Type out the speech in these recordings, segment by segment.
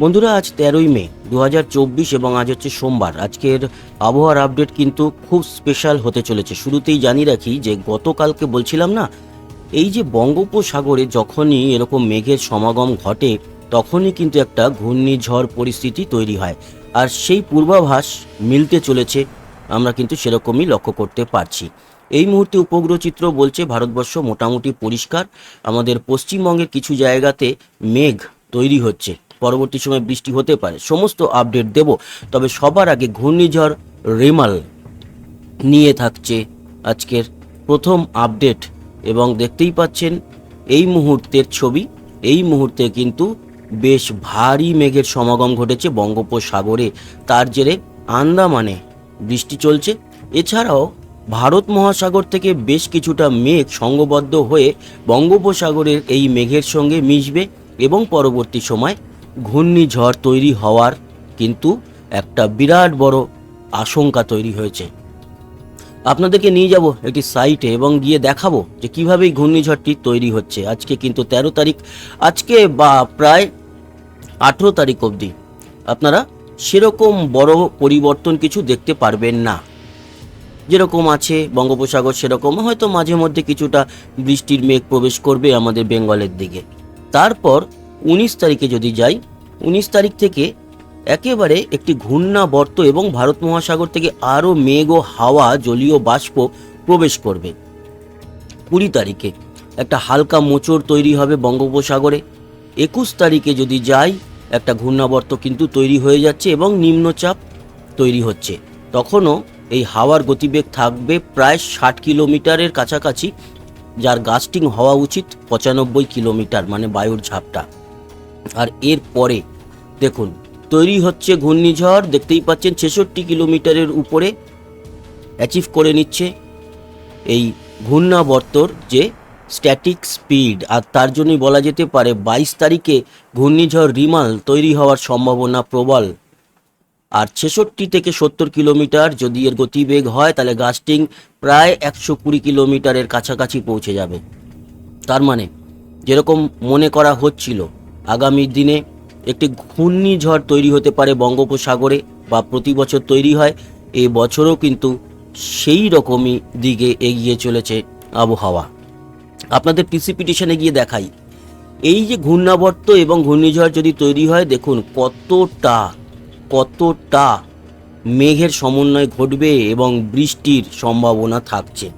বন্ধুরা, আজ তেরোই মে দু হাজার চব্বিশ এবং আজ হচ্ছে সোমবার। আজকের আবহাওয়ার আপডেট কিন্তু খুব স্পেশাল হতে চলেছে। শুরুতেই জানিয়ে রাখি যে, গতকালকে বলছিলাম না, এই যে বঙ্গোপসাগরে যখনই এরকম মেঘের সমাগম ঘটে, তখনই কিন্তু একটা ঘূর্ণিঝড় পরিস্থিতি তৈরি হয়। আর সেই পূর্বাভাস মিলতে চলেছে, আমরা কিন্তু সেরকমই লক্ষ্য করতে পারছি। এই মুহূর্তে উপগ্রহ চিত্র বলছে, ভারতবর্ষ মোটামুটি পরিষ্কার। আমাদের পশ্চিমবঙ্গের কিছু জায়গাতে মেঘ তৈরি হচ্ছে। পরবর্তী সময় বৃষ্টি হতে পারে। সমস্ত আপডেট দেব। তবে সবার আগে ঘূর্ণিঝড় রেমাল নিয়ে থাকছে আজকের প্রথম আপডেট এবং দেখতেই পাচ্ছেন এই মুহূর্তের ছবি। এই মুহূর্তে কিন্তু বেশ ভারী মেঘের সমাগম ঘটেছে বঙ্গোপসাগরে। তার জেরে আন্দামানে বৃষ্টি চলছে। এছাড়াও ভারত মহাসাগর থেকে বেশ কিছুটা মেঘ সংঘবদ্ধ হয়ে বঙ্গোপসাগরের এই মেঘের সঙ্গে মিশবে এবং পরবর্তী সময় ঘূর্ণিঝড় তৈরি হওয়ার কিন্তু একটা বিরাট বড় আশঙ্কা তৈরি হয়েছে। আপনাদেরকে নিয়ে যাব একটি সাইটে এবং গিয়ে দেখাবো যে কীভাবে ঘূর্ণিঝড়টি তৈরি হচ্ছে। আজকে কিন্তু তেরো তারিখ, আজকে বা প্রায় আঠেরো তারিখ অবধি আপনারা সেরকম বড় পরিবর্তন কিছু দেখতে পারবেন না। যেরকম আছে বঙ্গোপসাগর সেরকম, হয়তো মাঝে মধ্যে কিছুটা বৃষ্টির মেঘ প্রবেশ করবে আমাদের বেঙ্গলের দিকে। তারপর উনিশ তারিখে যদি যাই, উনিশ তারিখ থেকে একেবারে একটি ঘূর্ণাবর্ত এবং ভারত মহাসাগর থেকে আরও মেঘ ও হাওয়া জলীয় বাষ্প প্রবেশ করবে। কুড়ি তারিখে একটা হালকা মোচড় তৈরি হবে বঙ্গোপসাগরে। একুশ তারিখে যদি যাই, একটা ঘূর্ণাবর্ত কিন্তু তৈরি হয়ে যাচ্ছে এবং নিম্নচাপ তৈরি হচ্ছে। তখনও এই হাওয়ার গতিবেগ থাকবে প্রায় ষাট কিলোমিটারের কাছাকাছি, যার গাস্টিং হওয়া উচিত পঁচানব্বই কিলোমিটার মানে বায়ুর ঝাপটা। আর এর পরে, দেখুন, তৈরি হচ্ছে ঘূর্ণিঝড়, দেখতেই পাচ্ছেন ছেষট্টি কিলোমিটারের উপরে অ্যাচিভ করে নিচ্ছে এই ঘূর্ণাবর্তর যে স্ট্যাটিক স্পিড আর তার জন্যই বলা যেতে পারে বাইশ তারিখে ঘূর্ণিঝড় রিমাল তৈরি হওয়ার সম্ভাবনা প্রবল। আর ছেষট্টি থেকে সত্তর কিলোমিটার যদি এর গতিবেগ হয়, তাহলে গাস্টিং প্রায় একশো কুড়ি কিলোমিটারের কাছাকাছি পৌঁছে যাবে। তার মানে যেরকম মনে করা হচ্ছিল আগামী দিনে একটি ঘূর্ণিঝড় তৈরি হতে পারে বঙ্গোপসাগরে বা প্রতি বছর তৈরি হয়। এ বছরও কিন্তু সেই রকমই দিকে এগিয়ে চলেছে আবহাওয়া। আপনাদের প্রিসিপিটেশনে গিয়ে দেখাই। এই যে ঘূর্ণাবর্ত এবং ঘূর্ণিঝড় যদি তৈরি হয়, দেখুন কতটা কতটা মেঘের সমন্বয় ঘটবে এবং বৃষ্টির সম্ভাবনা থাকছে।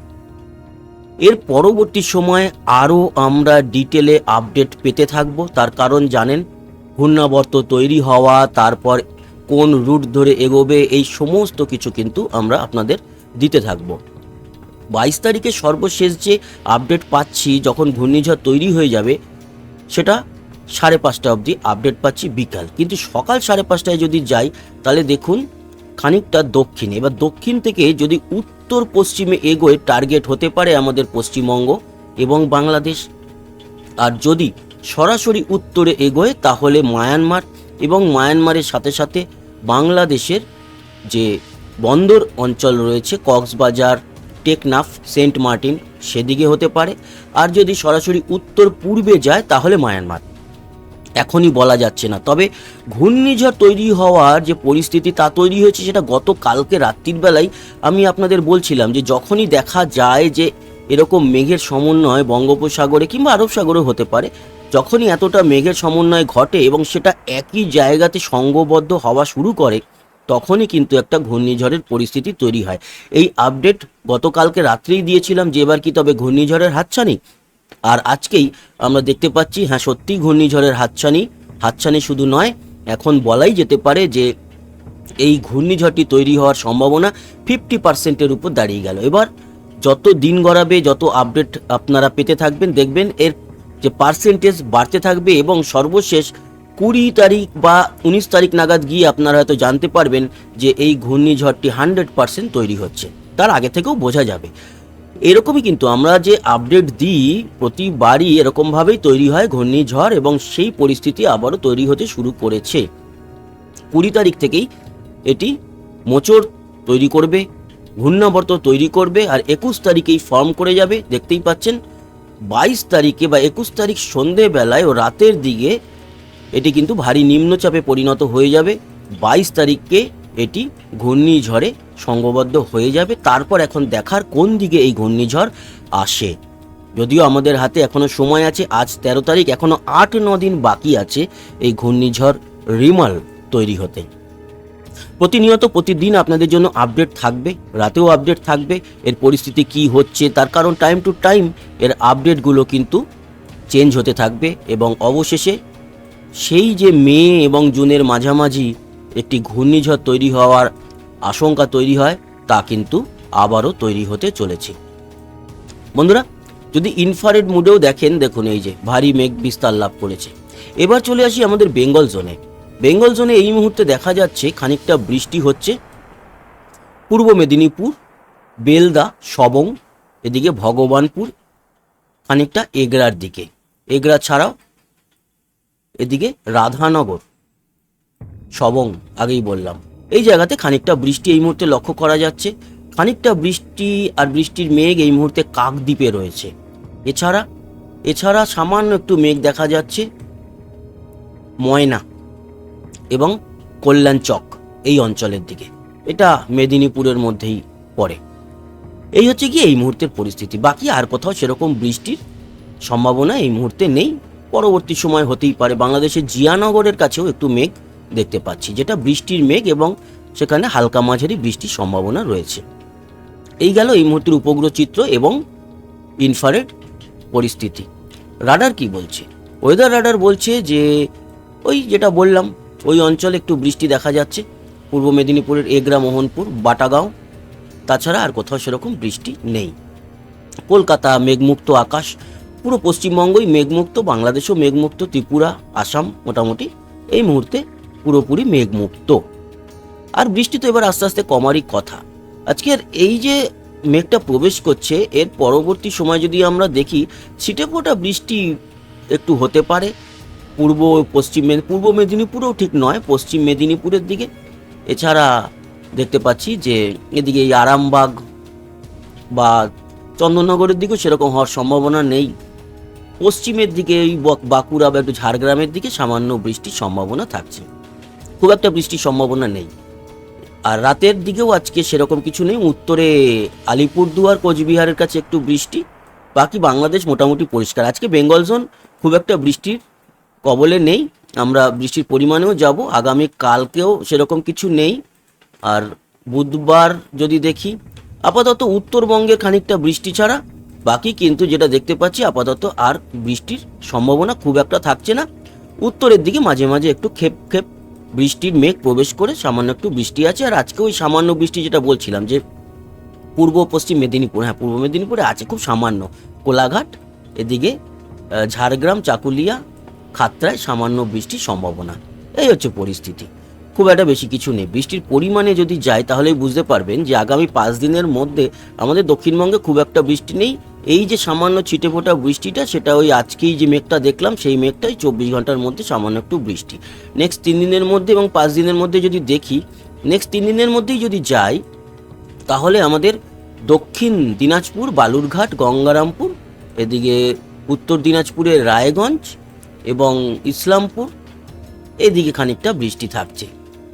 এর পরবর্তী সময়ে আরও আমরা ডিটেলে আপডেট পেতে থাকব। তার কারণ জানেন, ঘূর্ণাবর্ত তৈরি হওয়া, তারপর কোন রুট ধরে এগোবে, এই সমস্ত কিছু কিন্তু আমরা আপনাদের দিতে থাকব। বাইশ তারিখে সর্বশেষ যে আপডেট পাচ্ছি, যখন ঘূর্ণিঝড় তৈরি হয়ে যাবে, সেটা সাড়ে পাঁচটা অবধি আপডেট পাচ্ছি বিকাল। কিন্তু সকাল সাড়ে পাঁচটায় যদি যাই, তাহলে দেখুন খানিকটা দক্ষিণে। এবার দক্ষিণ থেকে যদি উত্তর পশ্চিমে এগোয়, টার্গেট হতে পারে আমাদের পশ্চিমবঙ্গ এবং বাংলাদেশ। আর যদি সরাসরি উত্তরে এগোয়, তাহলে মায়ানমার এবং মায়ানমারের সাথে সাথে বাংলাদেশের যে বন্দর অঞ্চল রয়েছে, কক্সবাজার, টেকনাফ, সেন্ট মার্টিন, সেদিকে হতে পারে। আর যদি সরাসরি উত্তর পূর্বে যায়, তাহলে মায়ানমার। এখনই বলা যাচ্ছে না। তবে ঘূর্ণিঝড় তৈরি হওয়ার যে পরিস্থিতি তা তৈরি হয়েছে সেটা গত কালকে রাত্রির বেলায় আমি আপনাদের বলছিলাম যে যখনই দেখা যায় যে এরকম মেঘের সমন্বয় বঙ্গোপসাগরে কিংবা আরব সাগরে হতে পারে, যখনই এতটা মেঘের সমন্বয় ঘটে এবং সেটা একই জায়গাতে সঙ্গবদ্ধ হওয়া শুরু করে, তখনই কিন্তু একটা ঘূর্ণিঝড়ের পরিস্থিতি তৈরি হয়। এই আপডেট গতকালকে রাত্রেই দিয়েছিলাম যে এবার কি তবে ঘূর্ণিঝড়ের হাতছানি? আর আজকেই আমরা দেখতে পাচ্ছি হ্যাঁ সত্যি ঘূর্ণিঝড়ের হাতছানি। হাতছানি শুধু নয়, এখন বলাই যেতে পারে যে এই ঘূর্ণিঝড়টি তৈরি হওয়ার সম্ভাবনা ফিফটি পার্সেন্টের উপর দাঁড়িয়ে গেল। এবার যত দিন গড়াবে, যত আপডেট আপনারা পেতে থাকবেন, দেখবেন এর যে পার্সেন্টেজ বাড়তে থাকবে এবং সর্বশেষ কুড়ি তারিখ বা উনিশ তারিখ নাগাদ গিয়ে আপনারা হয়তো জানতে পারবেন যে এই ঘূর্ণিঝড়টি হান্ড্রেড পার্সেন্ট তৈরি হচ্ছে। তার আগে থেকেও বোঝা যাবে। এরকমই কিন্তু আমরা যে আপডেট দিই, প্রতিবারই এরকমভাবেই তৈরি হয় ঘূর্ণিঝড় এবং সেই পরিস্থিতি আবারও তৈরি হতে শুরু করেছে। কুড়ি তারিখ থেকেই এটি মোচড় তৈরি করবে, ঘূর্ণাবর্ত তৈরি করবে আর একুশ তারিখেই ফর্ম করে যাবে। দেখতেই পাচ্ছেন, বাইশ তারিখে বা একুশ তারিখ সন্ধেবেলায় ও রাতের দিকে এটি কিন্তু ভারী নিম্নচাপে পরিণত হয়ে যাবে। বাইশ তারিখকে এটি ঘূর্ণিঝড়ে সংঘবদ্ধ হয়ে যাবে। তারপর এখন দেখার কোন দিকে এই ঘূর্ণিঝড় আসে। যদিও আমাদের হাতে এখনও সময় আছে, আজ তেরো তারিখ, এখনও আট, ন দিন বাকি আছে এই ঘূর্ণিঝড় রিমাল তৈরি হতে। প্রতিনিয়ত প্রতিদিন আপনাদের জন্য আপডেট থাকবে, রাতেও আপডেট থাকবে, এর পরিস্থিতি কি হচ্ছে, তার কারণ টাইম টু টাইম এর আপডেটগুলো কিন্তু চেঞ্জ হতে থাকবে এবং অবশেষে সেই যে মে এবং জুনের মাঝামাঝি একটি ঘূর্ণিঝড় তৈরি হওয়ার আশঙ্কা তৈরি হয়, তা কিন্তু আবারও তৈরি হতে চলেছে। বন্ধুরা, যদি ইনফারেড মুডেও দেখেন, দেখুন এই যে ভারী মেঘ বিস্তার লাভ করেছে। এবার চলে আসি আমাদের বেঙ্গল জোনে। বেঙ্গল জোনে এই মুহূর্তে দেখা যাচ্ছে খানিকটা বৃষ্টি হচ্ছে। পূর্ব মেদিনীপুর, বেলদা, সবং, এদিকে ভগবানপুর, খানিকটা এগরার দিকে। এগরা ছাড়াও এদিকে রাধানগর। সবং আগেই বললাম। এই জায়গাতে খানিকটা বৃষ্টি এই মুহূর্তে লক্ষ্য করা যাচ্ছে। খানিকটা বৃষ্টি আর বৃষ্টির মেঘ এই মুহূর্তে কাকদ্বীপে রয়েছে। এছাড়া এছাড়া সামান্য একটু মেঘ দেখা যাচ্ছে। ময়না এবং কল্যাণ চক এই অঞ্চলের দিকে। এটা মেদিনীপুরের মধ্যেই পড়ে। এই হচ্ছে কি এই মুহূর্তের পরিস্থিতি। বাকি আর কোথাও সেরকম বৃষ্টির সম্ভাবনা এই মুহূর্তে নেই। পরবর্তী সময় হতেই পারে। বাংলাদেশের জিয়ানগরের কাছেও একটু মেঘ দেখতে পাচ্ছি, যেটা বৃষ্টির মেঘ এবং সেখানে হালকা মাঝারি বৃষ্টির সম্ভাবনা রয়েছে। এই গেল এই মুহূর্তের উপগ্রহ চিত্র এবং ইনফারেড পরিস্থিতি। রাডার কি বলছে? ওয়েদার রাডার বলছে যে, ওই যেটা বললাম, ওই অঞ্চলে একটু বৃষ্টি দেখা যাচ্ছে। পূর্ব মেদিনীপুরের এগরা, মোহনপুর, বাটাগাঁও, তাছাড়া আর কোথাও সেরকম বৃষ্টি নেই। কলকাতা, মেঘমুক্ত আকাশ, পুরো পশ্চিমবঙ্গই মেঘমুক্ত, বাংলাদেশও মেঘমুক্ত, ত্রিপুরা, আসাম মোটামুটি এই মুহূর্তে পুরোপুরি মেঘমুক্ত। আর বৃষ্টি তো এবার আস্তে আস্তে কমারই কথা। আজকের এই যে মেঘটা প্রবেশ করছে, এর পরবর্তী সময় যদি আমরা দেখি, ছিটে ফোটা বৃষ্টি একটু হতে পারে। পূর্ব পশ্চিম পূর্ব মেদিনীপুরেও ঠিক নয়, পশ্চিম মেদিনীপুরের দিকে। এছাড়া দেখতে পাচ্ছি যে এদিকে এই আরামবাগ বা চন্দননগরের দিকেও সেরকম হওয়ার সম্ভাবনা নেই। পশ্চিমের দিকে এই বাঁকুড়া বা একটু ঝাড়গ্রামের দিকে সামান্য বৃষ্টির সম্ভাবনা থাকছে। খুব একটা বৃষ্টির সম্ভাবনা নেই। আর রাতের দিকেও আজকে সেরকম কিছু নেই। উত্তরে আলিপুরদুয়ার, কোচবিহারের কাছে একটু বৃষ্টি। বাকি বাংলাদেশ মোটামুটি পরিষ্কার। আজকে বেঙ্গল জোন খুব একটা বৃষ্টির কবলে নেই। আমরা বৃষ্টির পরিমাণেও যাব। আগামী কালকেও সেরকম কিছু নেই। আর বুধবার যদি দেখি, আপাতত উত্তরবঙ্গে খানিকটা বৃষ্টি ছাড়া। বাকি কিন্তু যেটা দেখতে পাচ্ছি, আপাতত আর বৃষ্টির সম্ভাবনা খুব একটা থাকছে না। উত্তরের দিকে মাঝে মাঝে একটু খেপ খেপ বৃষ্টির মেঘ প্রবেশ করে, সামান্য একটু বৃষ্টি আছে, আর আজকে ওই সামান্য বৃষ্টি যেটা বলছিলাম যে পূর্ব পশ্চিম মেদিনীপুর হ্যাঁ পূর্ব মেদিনীপুরে আছে, খুব সামান্য। কোলাঘাট, এদিকে ঝাড়গ্রাম, চাকুলিয়া খাতড়ায় সামান্য বৃষ্টির সম্ভাবনা। এই হচ্ছে পরিস্থিতি। খুব একটা বেশি কিছু নেই। বৃষ্টির পরিমাণে যদি যায়, তাহলেই বুঝতে পারবেন যে আগামী পাঁচ দিনের মধ্যে আমাদের দক্ষিণবঙ্গে খুব একটা বৃষ্টি নেই। এই যে সামান্য ছিটে ফোটা বৃষ্টিটা, সেটা ওই আজকেই যে মেঘটা দেখলাম, সেই মেঘটাই চব্বিশ ঘণ্টার মধ্যে সামান্য একটু বৃষ্টি। নেক্সট তিন দিনের মধ্যে এবং পাঁচ দিনের মধ্যে যদি দেখি নেক্সট তিন দিনের মধ্যেই যদি যাই, তাহলে আমাদের দক্ষিণ দিনাজপুর, বালুরঘাট, গঙ্গারামপুর, এদিকে উত্তর দিনাজপুরের রায়গঞ্জ এবং ইসলামপুর, এদিকে খানিকটা বৃষ্টি থাকছে।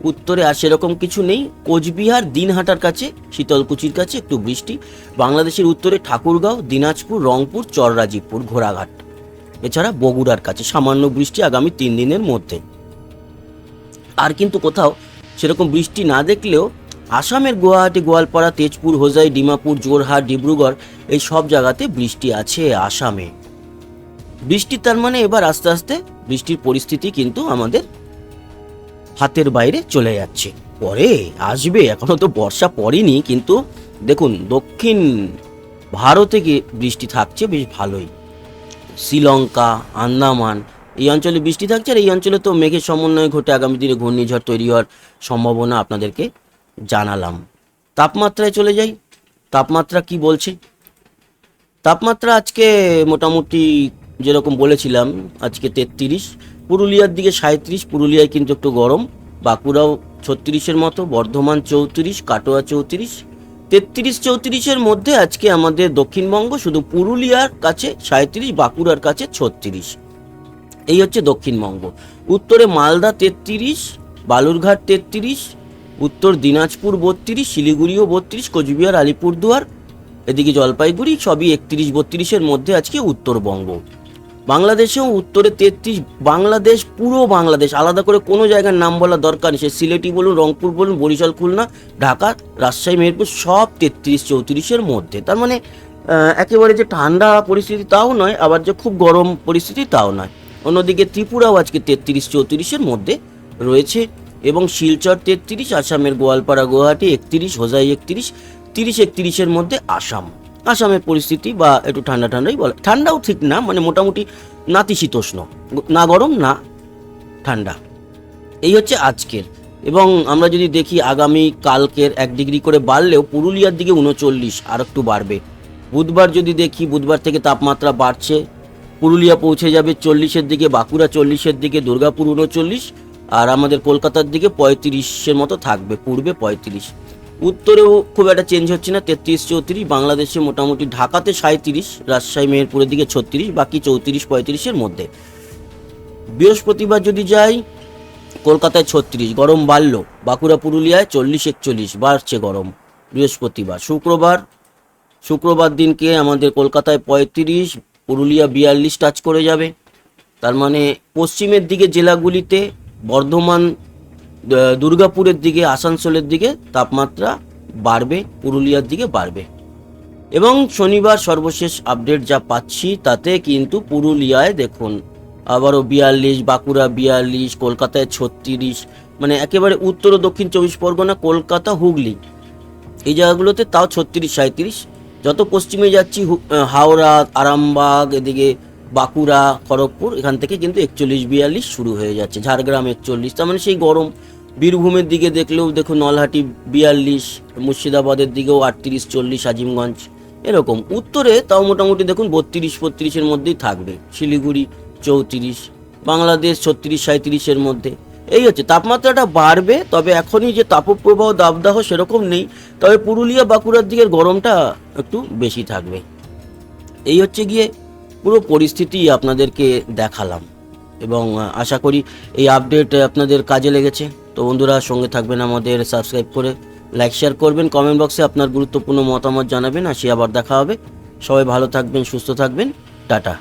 উত্তরে আর সেরকম কিছু নেই। কোচবিহার, দিনহাটার কাছে, শীতলকুচির কাছে একটু বৃষ্টি। বাংলাদেশের উত্তরে ঠাকুরগাঁও, দিনাজপুর, রংপুর, চররাজীবপুর, ঘোড়াঘাট। এছাড়া বগুড়ার কাছে সামান্য বৃষ্টি আগামী তিন দিনের মধ্যে। আর কিন্তু কোথাও সেরকম বৃষ্টি না দেখলেও আসামের গুয়াহাটি, গোয়ালপাড়া, তেজপুর, হোজাই, ডিমাপুর জোরহাট ডিব্রুগড়, এই সব জায়গাতে বৃষ্টি আছে আসামে। বৃষ্টি তার মানে এবার আস্তে আস্তে বৃষ্টির পরিস্থিতি কিন্তু আমাদের হাতের বাইরে চলে যাচ্ছে। পরে আসবে, এখনও তো বর্ষা পড়েনি, কিন্তু দেখুন, দক্ষিণ ভারতে বৃষ্টি থাকছে, বেশ ভালোই। শ্রীলঙ্কা, আন্দামান, এই অঞ্চলে বৃষ্টি থাকছে, আর এই অঞ্চলে তো মেঘের সমন্বয় ঘটে আগামী দিনে ঘূর্ণিঝড় তৈরি হওয়ার সম্ভাবনা আপনাদেরকে জানালাম। তাপমাত্রায় চলে যাই। তাপমাত্রা কি বলছে? তাপমাত্রা আজকে মোটামুটি যেরকম বলেছিলাম, আজকে তেত্রিশ পুরুলিয়ার দিকে সাঁত্রিশ পুরুলিয়ায় কিন্তু একটু গরম। বাঁকুড়াও ছত্রিশের মতো, বর্ধমান চৌত্রিশ, কাটোয়া চৌত্রিশ। তেত্রিশ, চৌত্রিশের মধ্যে আজকে আমাদের দক্ষিণবঙ্গ, শুধু পুরুলিয়ার কাছে সাঁত্রিশ বাঁকুড়ার কাছে ছত্রিশ। এই হচ্ছে দক্ষিণবঙ্গ। উত্তরে মালদা তেত্রিশ, বালুরঘাট তেত্রিশ, উত্তর দিনাজপুর বত্রিশ, শিলিগুড়িও বত্রিশ, কোচবিহার, আলিপুরদুয়ার, এদিকে জলপাইগুড়ি সবই একত্রিশ, বত্রিশের মধ্যে আজকে উত্তরবঙ্গ। বাংলাদেশেও উত্তরে তেত্রিশ, বাংলাদেশ, পুরো বাংলাদেশ। আলাদা করে কোনো জায়গার নাম বলা দরকার নেই। সে সিলেটি বলুন, রংপুর বলুন, বরিশাল, খুলনা, ঢাকা, রাজশাহী, মেহেরপুর, সব তেত্রিশ চৌত্রিশের মধ্যে। তার মানে একেবারে যে ঠান্ডা পরিস্থিতি তাও নয়, আবার যে খুব গরম পরিস্থিতি তাও নয়। অন্যদিকে ত্রিপুরাও আজকে তেত্রিশ চৌত্রিশের মধ্যে রয়েছে এবং শিলচর তেত্রিশ, আসামের গোয়ালপাড়া, গুয়াহাটি একত্রিশ, হোজাই একত্রিশ, তিরিশ একত্রিশের মধ্যে আসাম। আসামের পরিস্থিতি বা একটু ঠান্ডা ঠান্ডাই বলে। ঠান্ডাও ঠিক না মানে মোটামুটি নাতিশীতোষ্ণ না গরম, না ঠান্ডা। এই হচ্ছে আজকের। এবং আমরা যদি দেখি আগামী কালকের এক ডিগ্রি করে বাড়লেও পুরুলিয়ার দিকে উনচল্লিশ, আর একটু বাড়বে। বুধবার যদি দেখি, বুধবার থেকে তাপমাত্রা বাড়ছে। পুরুলিয়া পৌঁছে যাবে চল্লিশের দিকে, বাঁকুড়া চল্লিশের দিকে, দুর্গাপুর উনচল্লিশ, আর আমাদের কলকাতার দিকে পঁয়ত্রিশের মতো থাকবে, পূর্বে পঁয়ত্রিশ। উত্তরেও খুব একটা চেঞ্জ হচ্ছে না, তেত্রিশ চৌত্রিশ, বাংলাদেশে মোটামুটি ঢাকাতে সাঁত্রিশ রাজশাহী, মেহেরপুরের দিকে ছত্রিশ, বাকি চৌত্রিশ, পঁয়ত্রিশের মধ্যে। বৃহস্পতিবার যদি যাই, কলকাতায় ছত্রিশ, গরম বাড়লো। বাঁকুড়া, পুরুলিয়ায় চল্লিশ, একচল্লিশ, বাড়ছে গরম বৃহস্পতিবার। শুক্রবার শুক্রবার দিনকে আমাদের কলকাতায় পঁয়ত্রিশ, পুরুলিয়া বিয়াল্লিশ টাচ করে যাবে। তার মানে পশ্চিমের দিকে জেলাগুলিতে বর্ধমান দুর্গাপুরের দিকে, আসানসোলের দিকে তাপমাত্রা বাড়বে, পুরুলিয়ার দিকে বাড়বে। এবং শনিবার সর্বশেষ আপডেট যা পাচ্ছি তাতে কিন্তু পুরুলিয়ায় দেখুন, আবারও বিয়াল্লিশ, বাঁকুড়া বিয়াল্লিশ, কলকাতায় ছত্রিশ মানে একেবারে উত্তর ও দক্ষিণ চব্বিশ পরগনা, কলকাতা, হুগলি। এই জায়গাগুলোতে তাও ছত্রিশ সাঁত্রিশ যত পশ্চিমে যাচ্ছি হাওড়া, আরামবাগ, এদিকে বাঁকুড়া, খড়গপুর, এখান থেকে কিন্তু একচল্লিশ বিয়াল্লিশ শুরু হয়ে যাচ্ছে। ঝাড়গ্রাম একচল্লিশ, তার মানে সেই গরম। বীরভূমের দিকে দেখলেও দেখুন নলহাটি বিয়াল্লিশ, মুর্শিদাবাদের দিকেও আটত্রিশ, চল্লিশ, আজিমগঞ্জ, এরকম। উত্তরে তাও মোটামুটি দেখুন বত্রিশ বত্রিশের মধ্যেই থাকবে। শিলিগুড়ি চৌত্রিশ, বাংলাদেশ ছত্রিশ সাঁত্রিশের মধ্যে। এই হচ্ছে, তাপমাত্রাটা বাড়বে, তবে এখনই যে তাপপ্রবাহ দাবদাহ সেরকম নেই, তবে পুরুলিয়া, বাঁকুড়ার দিকের গরমটা একটু বেশি থাকবে। এই হচ্ছে গিয়ে পুরো পরিস্থিতি আপনাদেরকে দেখালাম। এবং আশা করি এই আপডেট আপনাদের কাজে লেগেছে। তো বন্ধুরা, সঙ্গে থাকবেন আমাদের সাবস্ক্রাইব করে। লাইক শেয়ার করবেন কমেন্ট বক্সে আপনার গুরুত্বপূর্ণ মতামত জানাবেন, আসি আবার দেখা হবে। সবাই ভালো থাকবেন, সুস্থ থাকবেন। টাটা।